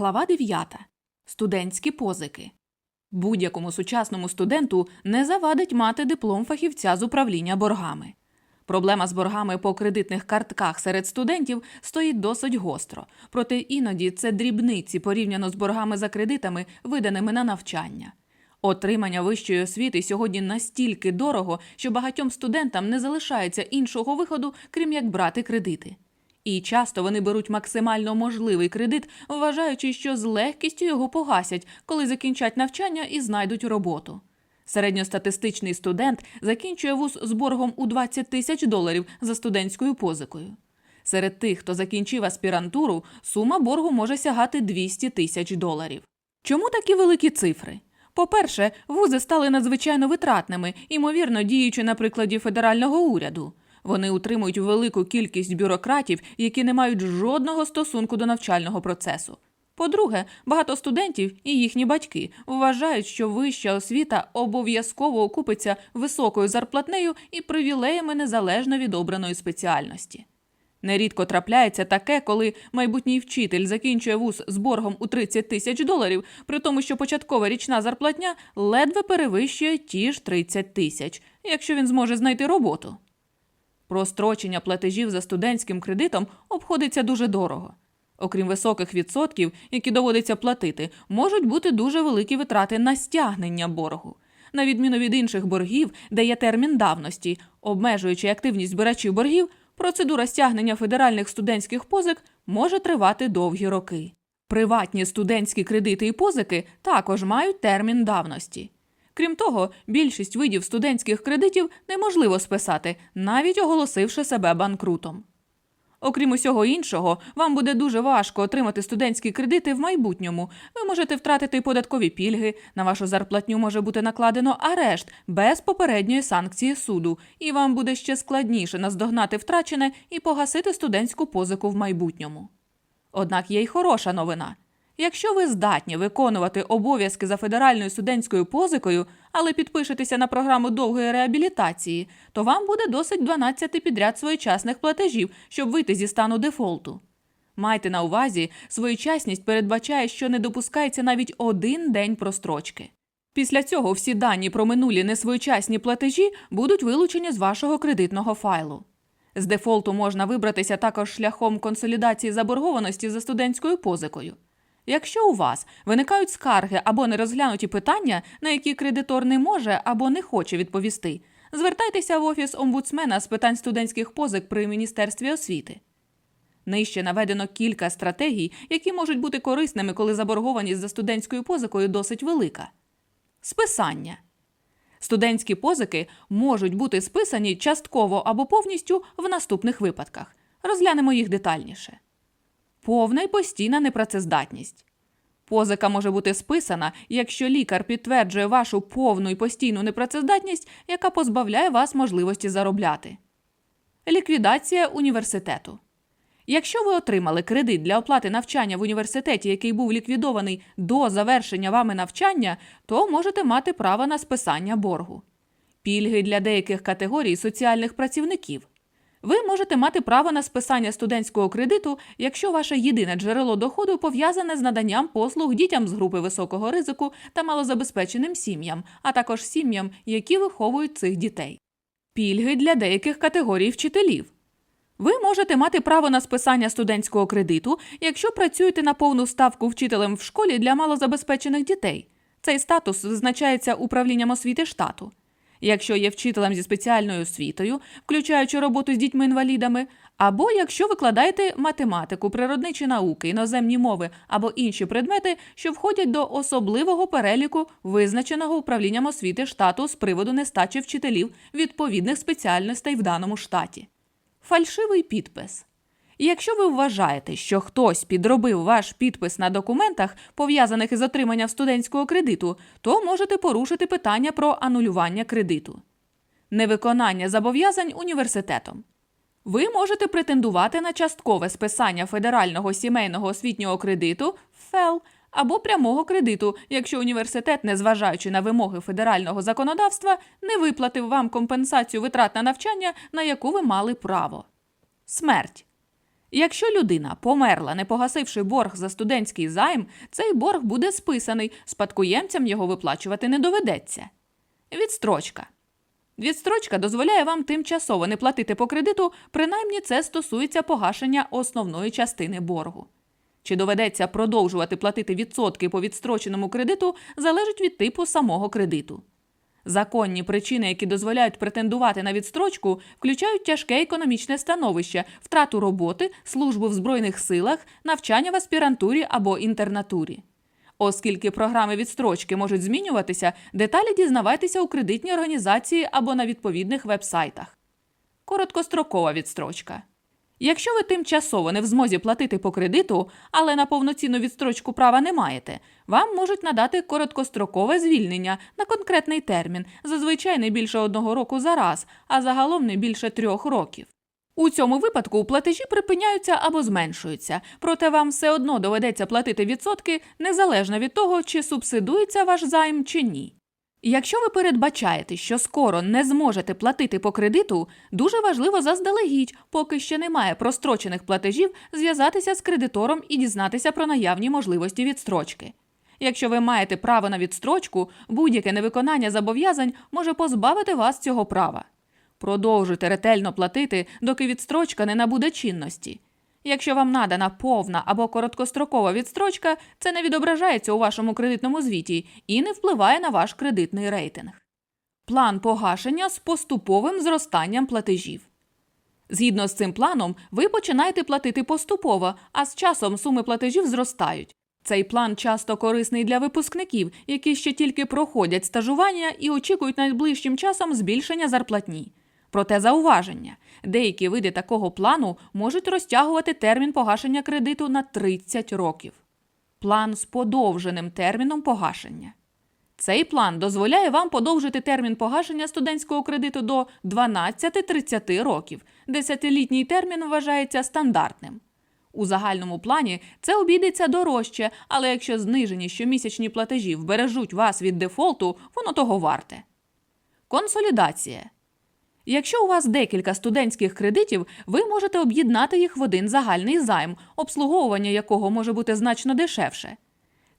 Глава 9. Студентські позики. Будь-якому сучасному студенту не завадить мати диплом фахівця з управління боргами. Проблема з боргами по кредитних картках серед студентів стоїть досить гостро, проте іноді це дрібниці порівняно з боргами за кредитами, виданими на навчання. Отримання вищої освіти сьогодні настільки дорого, що багатьом студентам не залишається іншого виходу, крім як брати кредити. І часто вони беруть максимально можливий кредит, вважаючи, що з легкістю його погасять, коли закінчать навчання і знайдуть роботу. Середньостатистичний студент закінчує вуз з боргом у 20 тисяч доларів за студентською позикою. Серед тих, хто закінчив аспірантуру, сума боргу може сягати 200 тисяч доларів. Чому такі великі цифри? По-перше, вузи стали надзвичайно витратними, ймовірно, діючи на прикладі федерального уряду. Вони утримують велику кількість бюрократів, які не мають жодного стосунку до навчального процесу. По-друге, багато студентів і їхні батьки вважають, що вища освіта обов'язково окупиться високою зарплатнею і привілеями незалежно від обраної спеціальності. Нерідко трапляється таке, коли майбутній вчитель закінчує вуз з боргом у 30 тисяч доларів, при тому, що початкова річна зарплатня ледве перевищує ті ж 30 тисяч, якщо він зможе знайти роботу. Прострочення платежів за студентським кредитом обходиться дуже дорого. Окрім високих відсотків, які доводиться платити, можуть бути дуже великі витрати на стягнення боргу. На відміну від інших боргів, де є термін давності, обмежуючи активність збирачів боргів, процедура стягнення федеральних студентських позик може тривати довгі роки. Приватні студентські кредити і позики також мають термін давності. Крім того, більшість видів студентських кредитів неможливо списати, навіть оголосивши себе банкрутом. Окрім усього іншого, вам буде дуже важко отримати студентські кредити в майбутньому. Ви можете втратити податкові пільги, на вашу зарплатню може бути накладено арешт без попередньої санкції суду, і вам буде ще складніше наздогнати втрачене і погасити студентську позику в майбутньому. Однак є й хороша новина. Якщо ви здатні виконувати обов'язки за федеральною студентською позикою, але підпишетеся на програму довгої реабілітації, то вам буде досить 12 підряд своєчасних платежів, щоб вийти зі стану дефолту. Майте на увазі, своєчасність передбачає, що не допускається навіть один день прострочки. Після цього всі дані про минулі несвоєчасні платежі будуть вилучені з вашого кредитного файлу. З дефолту можна вибратися також шляхом консолідації заборгованості за студентською позикою. Якщо у вас виникають скарги або нерозглянуті питання, на які кредитор не може або не хоче відповісти, звертайтеся в офіс омбудсмена з питань студентських позик при Міністерстві освіти. Нижче наведено кілька стратегій, які можуть бути корисними, коли заборгованість за студентською позикою досить велика. Списання. Студентські позики можуть бути списані частково або повністю в наступних випадках. Розглянемо їх детальніше. Повна й постійна непрацездатність. Позика може бути списана, якщо лікар підтверджує вашу повну і постійну непрацездатність, яка позбавляє вас можливості заробляти. Ліквідація університету. Якщо ви отримали кредит для оплати навчання в університеті, який був ліквідований до завершення вами навчання, то можете мати право на списання боргу. Пільги для деяких категорій соціальних працівників. Ви можете мати право на списання студентського кредиту, якщо ваше єдине джерело доходу пов'язане з наданням послуг дітям з групи високого ризику та малозабезпеченим сім'ям, а також сім'ям, які виховують цих дітей. Пільги для деяких категорій вчителів. Ви можете мати право на списання студентського кредиту, якщо працюєте на повну ставку вчителем в школі для малозабезпечених дітей. Цей статус визначається управлінням освіти штату. Якщо є вчителем зі спеціальною освітою, включаючи роботу з дітьми-інвалідами, або якщо викладаєте математику, природничі науки, іноземні мови або інші предмети, що входять до особливого переліку, визначеного управлінням освіти штату з приводу нестачі вчителів відповідних спеціальностей в даному штаті. Фальшивий підпис. Якщо ви вважаєте, що хтось підробив ваш підпис на документах, пов'язаних із отриманням студентського кредиту, то можете порушити питання про анулювання кредиту. Невиконання зобов'язань університетом. Ви можете претендувати на часткове списання федерального сімейного освітнього кредиту ФЕЛ або прямого кредиту, якщо університет, незважаючи на вимоги федерального законодавства, не виплатив вам компенсацію витрат на навчання, на яку ви мали право. Смерть. Якщо людина померла, не погасивши борг за студентський займ, цей борг буде списаний, спадкоємцям його виплачувати не доведеться. Відстрочка. Відстрочка дозволяє вам тимчасово не платити по кредиту, принаймні це стосується погашення основної частини боргу. Чи доведеться продовжувати платити відсотки по відстроченому кредиту, залежить від типу самого кредиту. Законні причини, які дозволяють претендувати на відстрочку, включають тяжке економічне становище, втрату роботи, службу в Збройних силах, навчання в аспірантурі або інтернатурі. Оскільки програми відстрочки можуть змінюватися, деталі дізнавайтеся у кредитній організації або на відповідних вебсайтах. Короткострокова відстрочка. Якщо ви тимчасово не в змозі платити по кредиту, але на повноцінну відстрочку права не маєте, вам можуть надати короткострокове звільнення на конкретний термін, зазвичай не більше одного року за раз, а загалом не більше трьох років. У цьому випадку платежі припиняються або зменшуються, проте вам все одно доведеться платити відсотки незалежно від того, чи субсидується ваш займ чи ні. Якщо ви передбачаєте, що скоро не зможете платити по кредиту, дуже важливо заздалегідь, поки ще немає прострочених платежів, зв'язатися з кредитором і дізнатися про наявні можливості відстрочки. Якщо ви маєте право на відстрочку, будь-яке невиконання зобов'язань може позбавити вас цього права. Продовжуйте ретельно платити, доки відстрочка не набуде чинності. Якщо вам надана повна або короткострокова відстрочка, це не відображається у вашому кредитному звіті і не впливає на ваш кредитний рейтинг. План погашення з поступовим зростанням платежів. Згідно з цим планом, ви починаєте платити поступово, а з часом суми платежів зростають. Цей план часто корисний для випускників, які ще тільки проходять стажування і очікують найближчим часом збільшення зарплатні. Проте зауваження, деякі види такого плану можуть розтягувати термін погашення кредиту на 30 років. План з подовженим терміном погашення. Цей план дозволяє вам подовжити термін погашення студентського кредиту до 12-30 років. Десятилітній термін вважається стандартним. У загальному плані це обійдеться дорожче, але якщо знижені щомісячні платежі вбережуть вас від дефолту, воно того варте. Консолідація. Якщо у вас декілька студентських кредитів, ви можете об'єднати їх в один загальний займ, обслуговування якого може бути значно дешевше.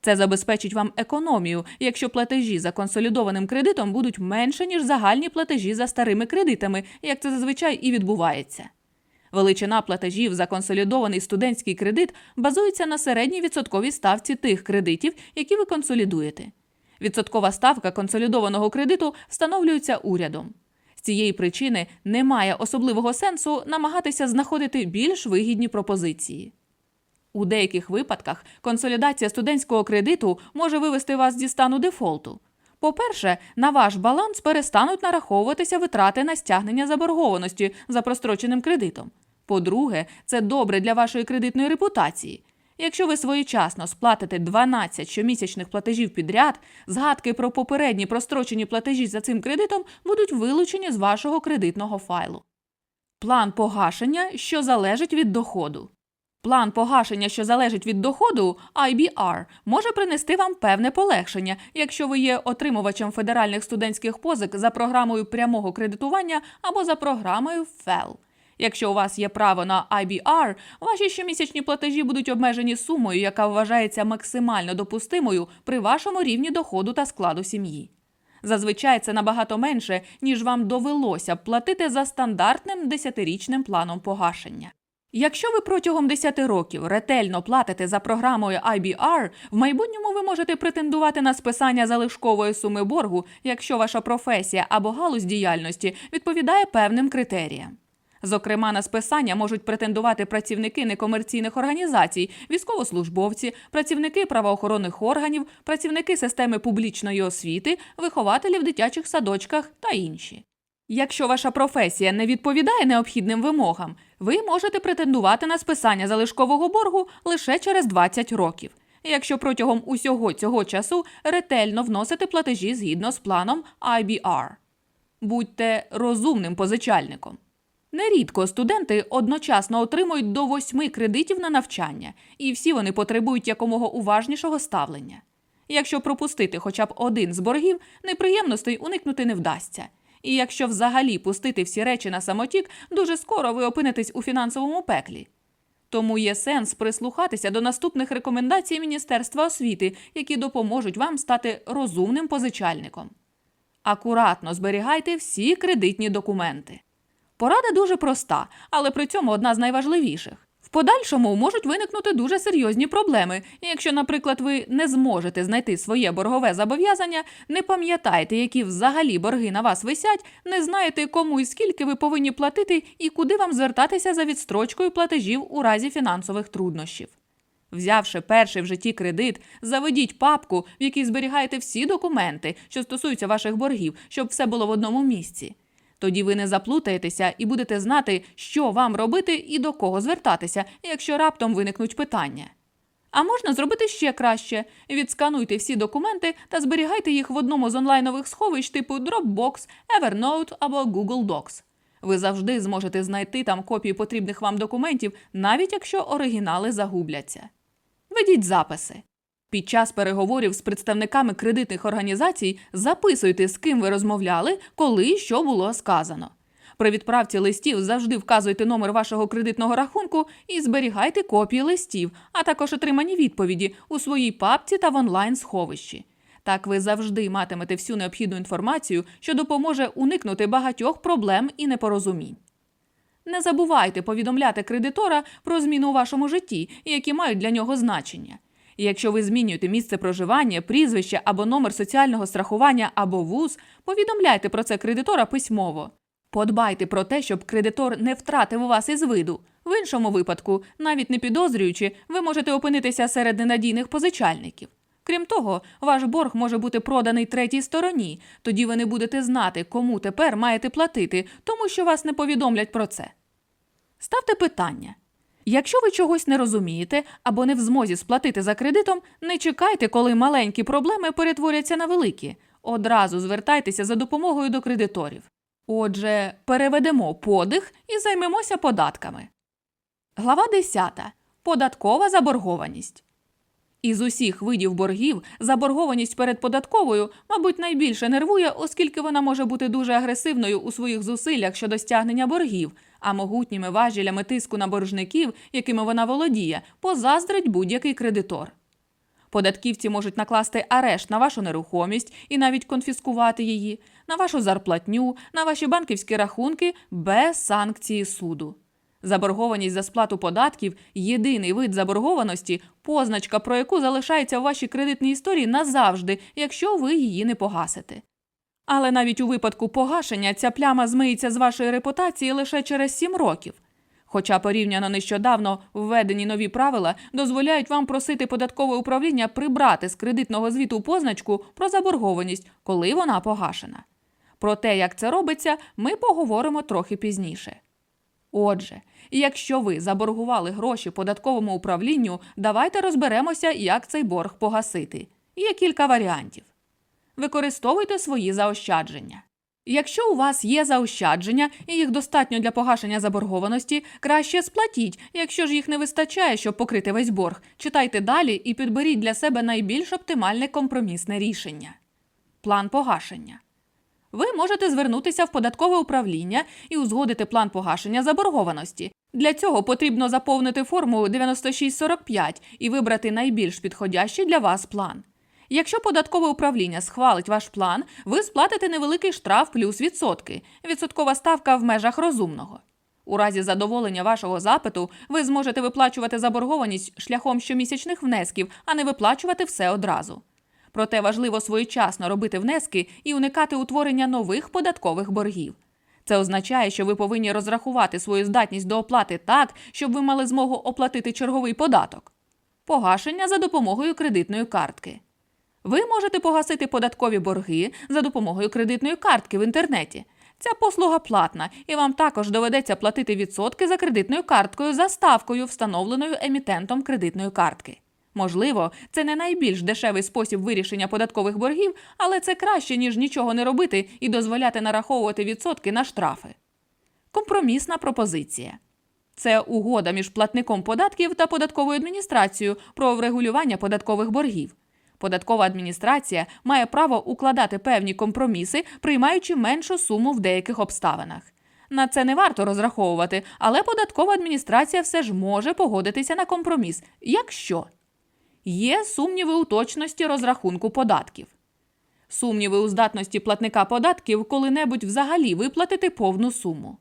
Це забезпечить вам економію, якщо платежі за консолідованим кредитом будуть менше, ніж загальні платежі за старими кредитами, як це зазвичай і відбувається. Величина платежів за консолідований студентський кредит базується на середній відсотковій ставці тих кредитів, які ви консолідуєте. Відсоткова ставка консолідованого кредиту встановлюється урядом. З цієї причини немає особливого сенсу намагатися знаходити більш вигідні пропозиції. У деяких випадках консолідація студентського кредиту може вивести вас зі стану дефолту. По-перше, на ваш баланс перестануть нараховуватися витрати на стягнення заборгованості за простроченим кредитом. По-друге, це добре для вашої кредитної репутації. Якщо ви своєчасно сплатите 12 щомісячних платежів підряд, згадки про попередні прострочені платежі за цим кредитом будуть вилучені з вашого кредитного файлу. План погашення, що залежить від доходу. План погашення, що залежить від доходу, IBR, може принести вам певне полегшення, якщо ви є отримувачем федеральних студентських позик за програмою прямого кредитування або за програмою FEL. Якщо у вас є право на IBR, ваші щомісячні платежі будуть обмежені сумою, яка вважається максимально допустимою при вашому рівні доходу та складу сім'ї. Зазвичай це набагато менше, ніж вам довелося б платити за стандартним 10-річним планом погашення. Якщо ви протягом 10 років ретельно платите за програмою IBR, в майбутньому ви можете претендувати на списання залишкової суми боргу, якщо ваша професія або галузь діяльності відповідає певним критеріям. Зокрема, на списання можуть претендувати працівники некомерційних організацій, військовослужбовці, працівники правоохоронних органів, працівники системи публічної освіти, вихователі в дитячих садочках та інші. Якщо ваша професія не відповідає необхідним вимогам, ви можете претендувати на списання залишкового боргу лише через 20 років. Якщо протягом усього цього часу ретельно вносите платежі згідно з планом IBR. Будьте розумним позичальником. Нерідко студенти одночасно отримують до восьми кредитів на навчання, і всі вони потребують якомога уважнішого ставлення. Якщо пропустити хоча б один з боргів, неприємностей уникнути не вдасться. І якщо взагалі пустити всі речі на самотік, дуже скоро ви опинитесь у фінансовому пеклі. Тому є сенс прислухатися до наступних рекомендацій Міністерства освіти, які допоможуть вам стати розумним позичальником. Акуратно зберігайте всі кредитні документи. Порада дуже проста, але при цьому одна з найважливіших. В подальшому можуть виникнути дуже серйозні проблеми. Якщо, наприклад, ви не зможете знайти своє боргове зобов'язання, не пам'ятаєте, які взагалі борги на вас висять, не знаєте, кому і скільки ви повинні платити і куди вам звертатися за відстрочкою платежів у разі фінансових труднощів. Взявши перший в житті кредит, заведіть папку, в якій зберігаєте всі документи, що стосуються ваших боргів, щоб все було в одному місці. Тоді ви не заплутаєтеся і будете знати, що вам робити і до кого звертатися, якщо раптом виникнуть питання. А можна зробити ще краще: відскануйте всі документи та зберігайте їх в одному з онлайнових сховищ типу Dropbox, Evernote або Google Docs. Ви завжди зможете знайти там копії потрібних вам документів, навіть якщо оригінали загубляться. Ведіть записи. Під час переговорів з представниками кредитних організацій записуйте, з ким ви розмовляли, коли і що було сказано. При відправці листів завжди вказуйте номер вашого кредитного рахунку і зберігайте копії листів, а також отримані відповіді у своїй папці та в онлайн-сховищі. Так ви завжди матимете всю необхідну інформацію, що допоможе уникнути багатьох проблем і непорозумінь. Не забувайте повідомляти кредитора про зміни у вашому житті, які мають для нього значення. І якщо ви змінюєте місце проживання, прізвище або номер соціального страхування або вуз, повідомляйте про це кредитора письмово. Подбайте про те, щоб кредитор не втратив у вас із виду. В іншому випадку, навіть не підозрюючи, ви можете опинитися серед ненадійних позичальників. Крім того, ваш борг може бути проданий третій стороні, тоді ви не будете знати, кому тепер маєте платити, тому що вас не повідомлять про це. Ставте питання. Якщо ви чогось не розумієте або не в змозі сплатити за кредитом, не чекайте, коли маленькі проблеми перетворяться на великі. Одразу звертайтеся за допомогою до кредиторів. Отже, переведемо подих і займемося податками. Глава 10. Податкова заборгованість. Із усіх видів боргів заборгованість перед податковою, мабуть, найбільше нервує, оскільки вона може бути дуже агресивною у своїх зусиллях щодо стягнення боргів, а могутніми важілями тиску на боржників, якими вона володіє, позаздрить будь-який кредитор. Податківці можуть накласти арешт на вашу нерухомість і навіть конфіскувати її, на вашу зарплатню, на ваші банківські рахунки без санкції суду. Заборгованість за сплату податків єдиний вид заборгованості, позначка про яку залишається у вашій кредитній історії назавжди, якщо ви її не погасите. Але навіть у випадку погашення ця пляма змиється з вашої репутації лише через 7 років. Хоча порівняно нещодавно введені нові правила дозволяють вам просити податкове управління прибрати з кредитного звіту позначку про заборгованість, коли вона погашена. Про те, як це робиться, ми поговоримо трохи пізніше. Отже, якщо ви заборгували гроші податковому управлінню, давайте розберемося, як цей борг погасити. Є кілька варіантів. Використовуйте свої заощадження. Якщо у вас є заощадження і їх достатньо для погашення заборгованості, краще сплатіть, якщо ж їх не вистачає, щоб покрити весь борг. Читайте далі і підберіть для себе найбільш оптимальне компромісне рішення. План погашення. Ви можете звернутися в податкове управління і узгодити план погашення заборгованості. Для цього потрібно заповнити форму 9645 і вибрати найбільш підходящий для вас план. Якщо податкове управління схвалить ваш план, ви сплатите невеликий штраф плюс відсотки. Відсоткова ставка в межах розумного. У разі задоволення вашого запиту ви зможете виплачувати заборгованість шляхом щомісячних внесків, а не виплачувати все одразу. Проте важливо своєчасно робити внески і уникати утворення нових податкових боргів. Це означає, що ви повинні розрахувати свою здатність до оплати так, щоб ви мали змогу оплатити черговий податок. Погашення за допомогою кредитної картки. Ви можете погасити податкові борги за допомогою кредитної картки в інтернеті. Ця послуга платна, і вам також доведеться платити відсотки за кредитною карткою за ставкою, встановленою емітентом кредитної картки. Можливо, це не найбільш дешевий спосіб вирішення податкових боргів, але це краще, ніж нічого не робити і дозволяти нараховувати відсотки на штрафи. Компромісна пропозиція. Це угода між платником податків та податковою адміністрацією про врегулювання податкових боргів. Податкова адміністрація має право укладати певні компроміси, приймаючи меншу суму в деяких обставинах. На це не варто розраховувати, але податкова адміністрація все ж може погодитися на компроміс, якщо є сумніви у точності розрахунку податків. Сумніви у здатності платника податків коли-небудь взагалі виплатити повну суму.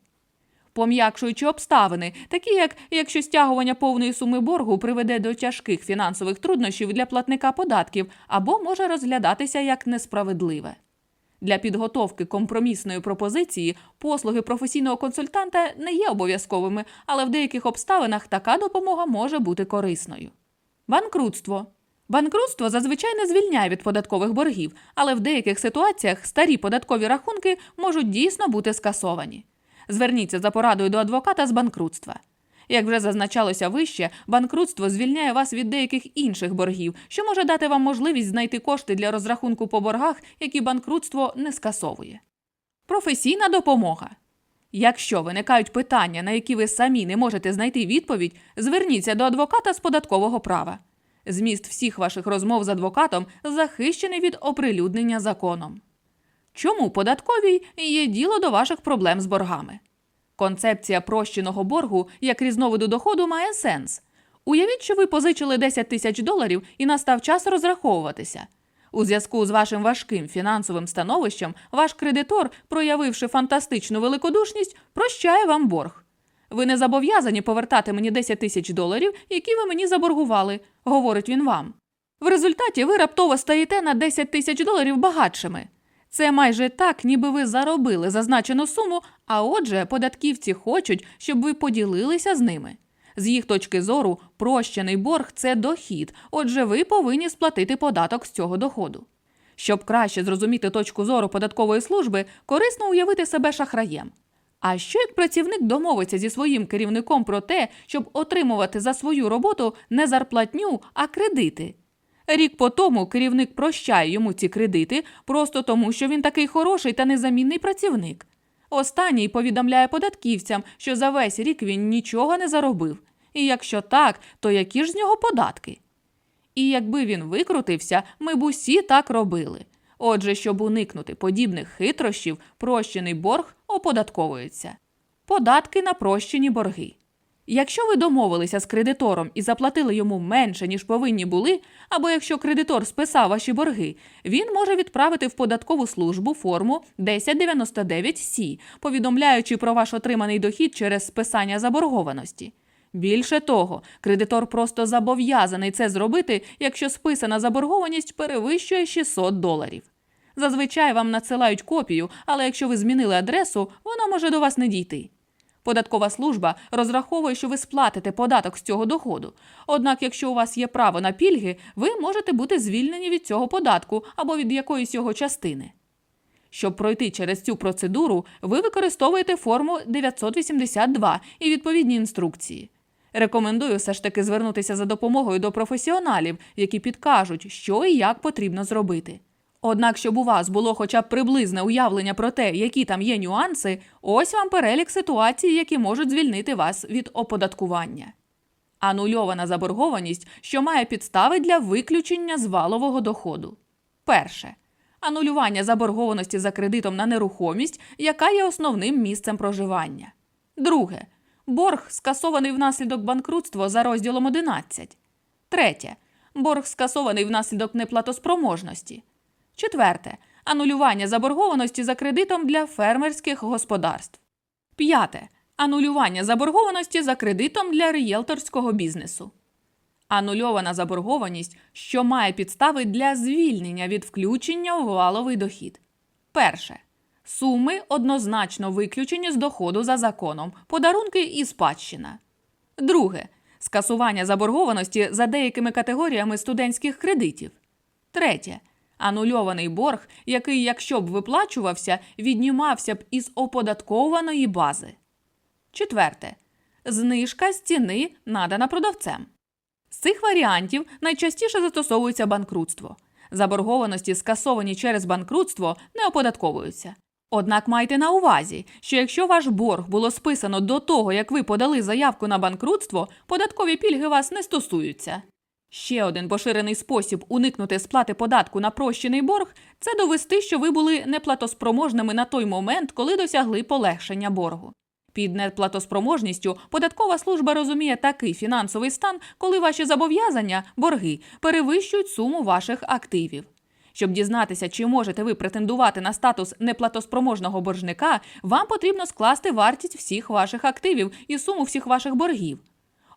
Пом'якшуючи обставини, такі як якщо стягування повної суми боргу приведе до тяжких фінансових труднощів для платника податків або може розглядатися як несправедливе. Для підготовки компромісної пропозиції послуги професійного консультанта не є обов'язковими, але в деяких обставинах така допомога може бути корисною. Банкрутство. Банкрутство зазвичай не звільняє від податкових боргів, але в деяких ситуаціях старі податкові рахунки можуть дійсно бути скасовані. Зверніться за порадою до адвоката з банкрутства. Як вже зазначалося вище, банкрутство звільняє вас від деяких інших боргів, що може дати вам можливість знайти кошти для розрахунку по боргах, які банкрутство не скасовує. Професійна допомога. Якщо виникають питання, на які ви самі не можете знайти відповідь, зверніться до адвоката з податкового права. Зміст всіх ваших розмов з адвокатом захищений від оприлюднення законом. Чому податковій є діло до ваших проблем з боргами? Концепція прощеного боргу як різновиду доходу має сенс. Уявіть, що ви позичили 10 тисяч доларів і настав час розраховуватися. У зв'язку з вашим важким фінансовим становищем, ваш кредитор, проявивши фантастичну великодушність, прощає вам борг. Ви не зобов'язані повертати мені 10 тисяч доларів, які ви мені заборгували, говорить він вам. В результаті ви раптово стаєте на 10 тисяч доларів багатшими. Це майже так, ніби ви заробили зазначену суму, а отже, податківці хочуть, щоб ви поділилися з ними. З їх точки зору, прощений борг це дохід, отже, ви повинні сплатити податок з цього доходу. Щоб краще зрозуміти точку зору податкової служби, корисно уявити себе шахраєм. А що як працівник домовиться зі своїм керівником про те, щоб отримувати за свою роботу не зарплатню, а кредити? Рік по тому керівник прощає йому ці кредити просто тому, що він такий хороший та незамінний працівник. Останній повідомляє податківцям, що за весь рік він нічого не заробив. І якщо так, то які ж з нього податки? І якби він викрутився, ми б усі так робили. Отже, щоб уникнути подібних хитрощів, прощений борг оподатковується. Податки на прощені борги. Якщо ви домовилися з кредитором і заплатили йому менше, ніж повинні були, або якщо кредитор списав ваші борги, він може відправити в податкову службу форму 1099 Сі, повідомляючи про ваш отриманий дохід через списання заборгованості. Більше того, кредитор просто зобов'язаний це зробити, якщо списана заборгованість перевищує 600 доларів. Зазвичай вам надсилають копію, але якщо ви змінили адресу, вона може до вас не дійти. Податкова служба розраховує, що ви сплатите податок з цього доходу. Однак, якщо у вас є право на пільги, ви можете бути звільнені від цього податку або від якоїсь його частини. Щоб пройти через цю процедуру, ви використовуєте форму 982 і відповідні інструкції. Рекомендую все ж таки звернутися за допомогою до професіоналів, які підкажуть, що і як потрібно зробити. Однак, щоб у вас було хоча б приблизне уявлення про те, які там є нюанси, ось вам перелік ситуацій, які можуть звільнити вас від оподаткування. Анульована заборгованість, що має підстави для виключення з валового доходу. Перше. Анулювання заборгованості за кредитом на нерухомість, яка є основним місцем проживання. Друге. Борг, скасований внаслідок банкрутства за розділом 11. Третє. Борг скасований внаслідок неплатоспроможності. Четверте. Анулювання заборгованості за кредитом для фермерських господарств. П'яте. Анулювання заборгованості за кредитом для рієлторського бізнесу. Анульована заборгованість, що має підстави для звільнення від включення у валовий дохід. Перше. Суми однозначно виключені з доходу за законом, подарунки і спадщина. Друге. Скасування заборгованості за деякими категоріями студентських кредитів. Третє. Анульований борг, який, якщо б виплачувався, віднімався б із оподаткованої бази. Четверте. Знижка з ціни надана продавцем. З цих варіантів найчастіше застосовується банкрутство. Заборгованості, скасовані через банкрутство, не оподатковуються. Однак майте на увазі, що якщо ваш борг було списано до того, як ви подали заявку на банкрутство, податкові пільги вас не стосуються. Ще один поширений спосіб уникнути сплати податку на прощений борг це довести, що ви були неплатоспроможними на той момент, коли досягли полегшення боргу. Під неплатоспроможністю податкова служба розуміє такий фінансовий стан, коли ваші зобов'язання, борги, перевищують суму ваших активів. Щоб дізнатися, чи можете ви претендувати на статус неплатоспроможного боржника, вам потрібно скласти вартість всіх ваших активів і суму всіх ваших боргів.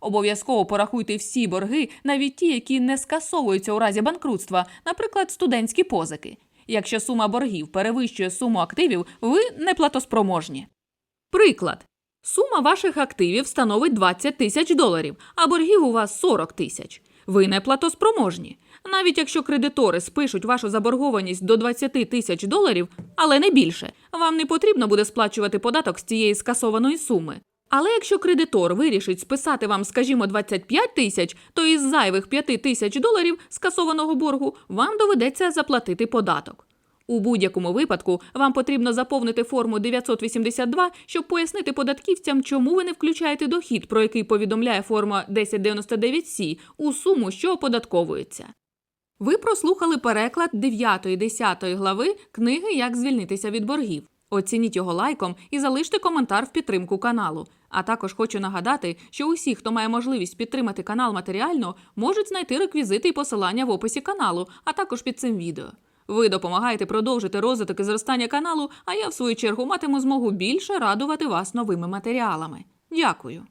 Обов'язково порахуйте всі борги, навіть ті, які не скасовуються у разі банкрутства, наприклад, студентські позики. Якщо сума боргів перевищує суму активів, ви неплатоспроможні. Приклад. Сума ваших активів становить 20 тисяч доларів, а боргів у вас 40 тисяч. Ви неплатоспроможні. Навіть якщо кредитори спишуть вашу заборгованість до 20 тисяч доларів, але не більше, вам не потрібно буде сплачувати податок з цієї скасованої суми. Але якщо кредитор вирішить списати вам, скажімо, 25 тисяч, то із зайвих 5 тисяч доларів скасованого боргу вам доведеться заплатити податок. У будь-якому випадку вам потрібно заповнити форму 982, щоб пояснити податківцям, чому ви не включаєте дохід, про який повідомляє форма 1099-С, у суму, що оподатковується. Ви прослухали переклад 9-10 глави книги Як звільнитися від боргів. Оцініть його лайком і залиште коментар в підтримку каналу. А також хочу нагадати, що усі, хто має можливість підтримати канал матеріально, можуть знайти реквізити і посилання в описі каналу, а також під цим відео. Ви допомагаєте продовжити розвиток і зростання каналу, а я, в свою чергу, матиму змогу більше радувати вас новими матеріалами. Дякую.